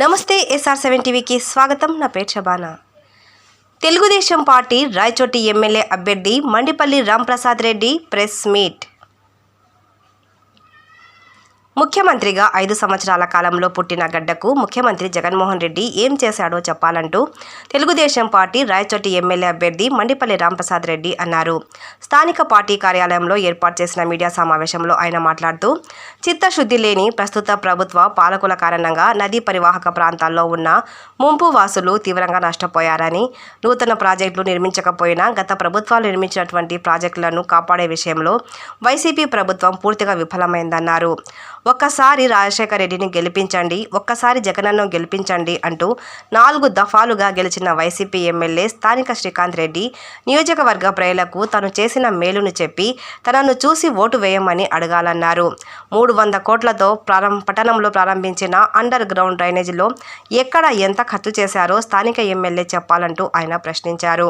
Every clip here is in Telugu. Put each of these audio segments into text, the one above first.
నమస్తే ఎస్ఆర్ సెవెన్ టీవీకి స్వాగతం. నా పేరు షబానా తెలుగుదేశం పార్టీ రాయచోటి ఎమ్మెల్యే అభ్యర్థి మండిపల్లి రాంప్రసాద్ రెడ్డి ప్రెస్ మీట్. ముఖ్యమంత్రిగా ఐదు సంవత్సరాల కాలంలో పుట్టిన గడ్డకు ముఖ్యమంత్రి జగన్మోహన్ రెడ్డి ఏం చేశాడో చెప్పాలంటూ తెలుగుదేశం పార్టీ రాయచోటి ఎమ్మెల్యే అభ్యర్థి మండిపల్లి రాంప్రసాద్ రెడ్డి అన్నారు. స్థానిక పార్టీ కార్యాలయంలో ఏర్పాటు చేసిన మీడియా సమావేశంలో ఆయన మాట్లాడుతూ చిత్తశుద్ధి లేని ప్రస్తుత ప్రభుత్వ పాలకుల కారణంగా నదీ పరివాహక ప్రాంతాల్లో ఉన్న ముంపు వాసులు తీవ్రంగా నష్టపోయారని నూతన ప్రాజెక్టులు నిర్మించకపోయినా గత ప్రభుత్వాలు నిర్మించినటువంటి ప్రాజెక్టులను కాపాడే విషయంలో వైసీపీ ప్రభుత్వం పూర్తిగా విఫలమైందన్నారు. ఒక్కసారి రాజశేఖర రెడ్డిని గెలిపించండి ఒక్కసారి జగనన్ను గెలిపించండి అంటూ నాలుగు దఫాలుగా గెలిచిన వైసీపీ ఎమ్మెల్యే స్థానిక శ్రీకాంత్ రెడ్డి నియోజకవర్గ ప్రజలకు తను చేసిన మేలును చెప్పి తనను చూసి ఓటు వేయమని అడగాలన్నారు. మూడు వంద కోట్లతో ప్రారంభ పట్టణంలో ప్రారంభించిన అండర్ గ్రౌండ్ డ్రైనేజీలో ఎక్కడ ఎంత ఖర్చు చేశారో స్థానిక ఎమ్మెల్యే చెప్పాలంటూ ఆయన ప్రశ్నించారు.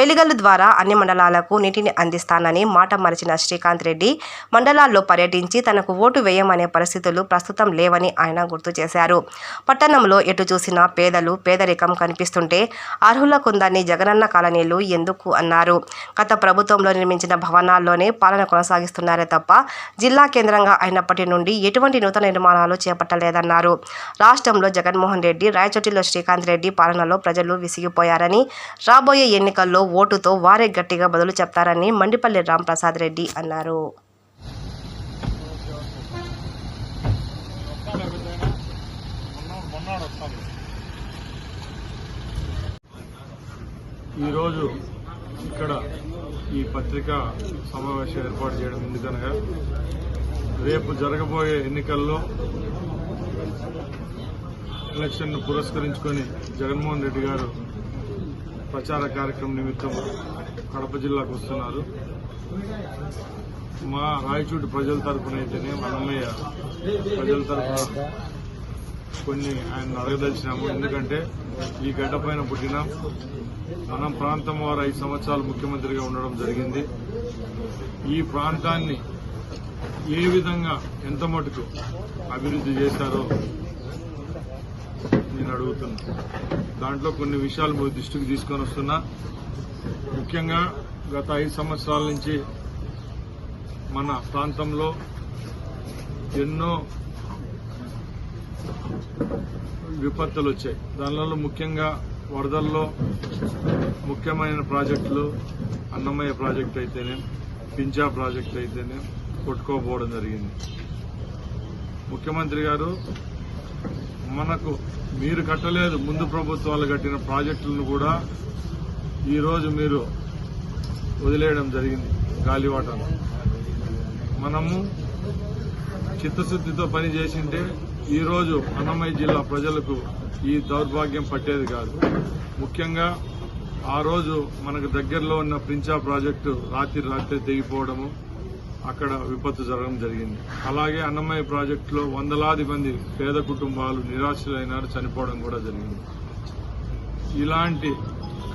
వెలిగలు ద్వారా అన్ని మండలాలకు నీటిని అందిస్తానని మాట మరిచిన శ్రీకాంత్ రెడ్డి మండలాల్లో పర్యటించి తనకు ఓటు వేయమనే పరిస్థితులు ప్రస్తుతం లేవని ఆయన గుర్తు చేశారు. పట్టణంలో ఎటు చూసినా పేదలు పేదరికం కనిపిస్తుంటే అర్హులకుందని జగనన్న కాలనీలు ఎందుకు అన్నారు. గత ప్రభుత్వంలో నిర్మించిన భవనాల్లోనే పాలన కొనసాగిస్తున్నారే తప్ప జిల్లా కేంద్రంగా అయినప్పటి నుండి ఎటువంటి నూతన నిర్మాణాలు చేపట్టలేదన్నారు. రాష్ట్రంలో జగన్మోహన్ రెడ్డి రాయచోటిలో శ్రీకాంత్ రెడ్డి పాలనలో ప్రజలు విసిగిపోయారని రాబోయే ఎన్నికల్లో ఓటుతో వారే గట్టిగా బదులు చెప్తారని మండిపల్లి రాంప్రసాద్ రెడ్డి అన్నారు. ఈరోజు ఇక్కడ ఈ పత్రికా సమావేశం ఏర్పాటు చేయడం ఎందుకనగా రేపు జరగబోయే ఎన్నికల్లో ఎలక్షన్ను పురస్కరించుకొని జగన్మోహన్ రెడ్డి గారు ప్రచార కార్యక్రమం నిమిత్తం కడప జిల్లాకు వస్తున్నారు. మా రాయచూటి ప్రజల తరఫున అయితేనే అన్నయ్య ప్రజల తరఫున కొన్ని ఆయన అడగదలిచినాము. ఎందుకంటే ఈ గడ్డ పైన పుట్టిన మనం ప్రాంతం వారు ఐదు సంవత్సరాలు ముఖ్యమంత్రిగా ఉండడం జరిగింది. ఈ ప్రాంతాన్ని ఏ విధంగా ఎంత మటుకు అభివృద్ధి చేశారో నేను అడుగుతున్నా. దాంట్లో కొన్ని విషయాలు మీ దృష్టికి తీసుకొని వస్తున్నా. ముఖ్యంగా గత ఐదు సంవత్సరాల నుంచి మన ప్రాంతంలో ఎన్నో విపత్తులు వచ్చాయి. దానిలో ముఖ్యంగా వరదల్లో ముఖ్యమైన ప్రాజెక్టులు అన్నమయ్య ప్రాజెక్ట్ అయితేనే పించా ప్రాజెక్ట్ అయితేనే కొట్టుకోపోవడం జరిగింది. ముఖ్యమంత్రి గారు మనకు మీరు కట్టలేదు ముందు ప్రభుత్వాలు కట్టిన ప్రాజెక్టులను కూడా ఈరోజు మీరు వదిలేయడం జరిగింది గాలివాటను మనము చిత్తశుద్దితో పని చేసింటే ఈరోజు అన్నమయ్య జిల్లా ప్రజలకు ఈ దౌర్భాగ్యం పట్టేది కాదు. ముఖ్యంగా ఆ రోజు మనకు దగ్గరలో ఉన్న ప్రించా ప్రాజెక్టు రాత్రి రాత్రి తెగిపోవడము అక్కడ విపత్తు జరగడం జరిగింది. అలాగే అన్నమయ్య ప్రాజెక్టులో వందలాది మంది పేద కుటుంబాలు నిరాశలైనారు చనిపోవడం కూడా జరిగింది. ఇలాంటి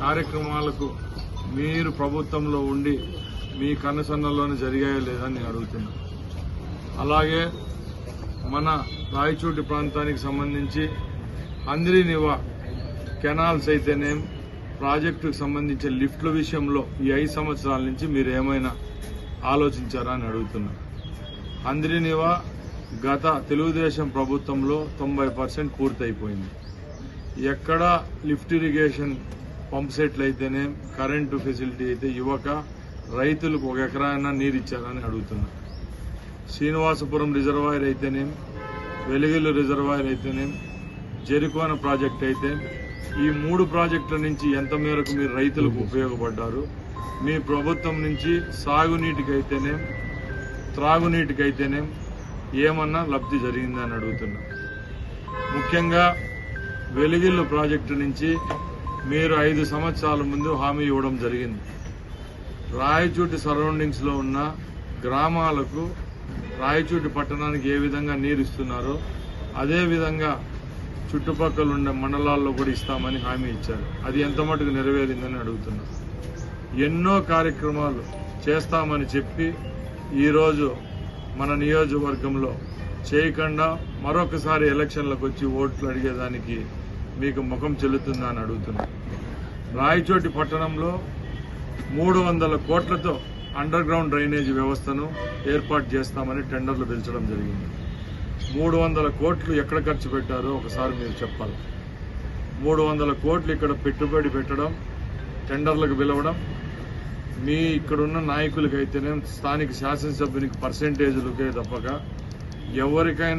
కార్యక్రమాలకు మీరు ప్రభుత్వంలో ఉండి మీ కన్నసన్నల్లోనే జరిగాయో లేదని నేను అడుగుతున్నా. అలాగే మన రాయచోటి ప్రాంతానికి సంబంధించి అందరి నివా కెనాల్స్ అయితేనేం ప్రాజెక్టుకు సంబంధించిన లిఫ్ట్ల విషయంలో ఈ ఐదు సంవత్సరాల నుంచి మీరు ఏమైనా ఆలోచించారా అని అడుగుతున్నా. అంద్రి నివా గత తెలుగుదేశం ప్రభుత్వంలో తొంభై పర్సెంట్ పూర్తయిపోయింది. ఎక్కడ లిఫ్ట్ ఇరిగేషన్ పంప్ సెట్లు అయితేనే కరెంటు ఫెసిలిటీ అయితే యువక రైతులకు ఒక ఎకరాన నీరు ఇచ్చారని అడుగుతున్నా. శ్రీనివాసపురం రిజర్వాయర్ అయితేనేం వెలుగులు రిజర్వాయర్ అయితేనేం జెరికోన ప్రాజెక్ట్ అయితే ఈ మూడు ప్రాజెక్టుల నుంచి ఎంత మేరకు మీరు రైతులకు ఉపయోగపడ్డారు మీ ప్రభుత్వం నుంచి సాగునీటికి అయితేనేం త్రాగునీటికి అయితేనేం ఏమన్నా లబ్ధి జరిగిందని అడుగుతున్నా. ముఖ్యంగా వెలుగిల్లు ప్రాజెక్టు నుంచి మీరు ఐదు సంవత్సరాల ముందు హామీ ఇవ్వడం జరిగింది. రాయచూటి సరౌండింగ్స్లో ఉన్న గ్రామాలకు రాయచూటి పట్టణానికి ఏ విధంగా నీరు ఇస్తున్నారో అదే విధంగా చుట్టుపక్కల ఉండే మండలాల్లో కూడా ఇస్తామని హామీ ఇచ్చారు. అది ఎంత మటుకు నెరవేరిందని అడుగుతున్నా. ఎన్నో కార్యక్రమాలు చేస్తామని చెప్పి ఈరోజు మన నియోజకవర్గంలో చేయకుండా మరొకసారి ఎలక్షన్లకు వచ్చి ఓట్లు అడిగేదానికి మీకు ముఖం చెల్లుతుందా అని అడుగుతున్నా. రాయచోటి పట్టణంలో మూడు వందల కోట్లతో అండర్ గ్రౌండ్ డ్రైనేజీ వ్యవస్థను ఏర్పాటు చేస్తామని టెండర్లు పిలిచడం జరిగింది. మూడు వందల కోట్లు ఎక్కడ ఖర్చు పెట్టారో ఒకసారి మీరు చెప్పాలి. మూడు వందల కోట్లు ఇక్కడ పెట్టుబడి పెట్టడం టెండర్లకు పిలవడం మీ ఇక్కడున్న నాయకులకైతేనే స్థానిక శాసనసభ్యునికి పర్సంటేజ్లకే తప్పక. ఎవరికైనా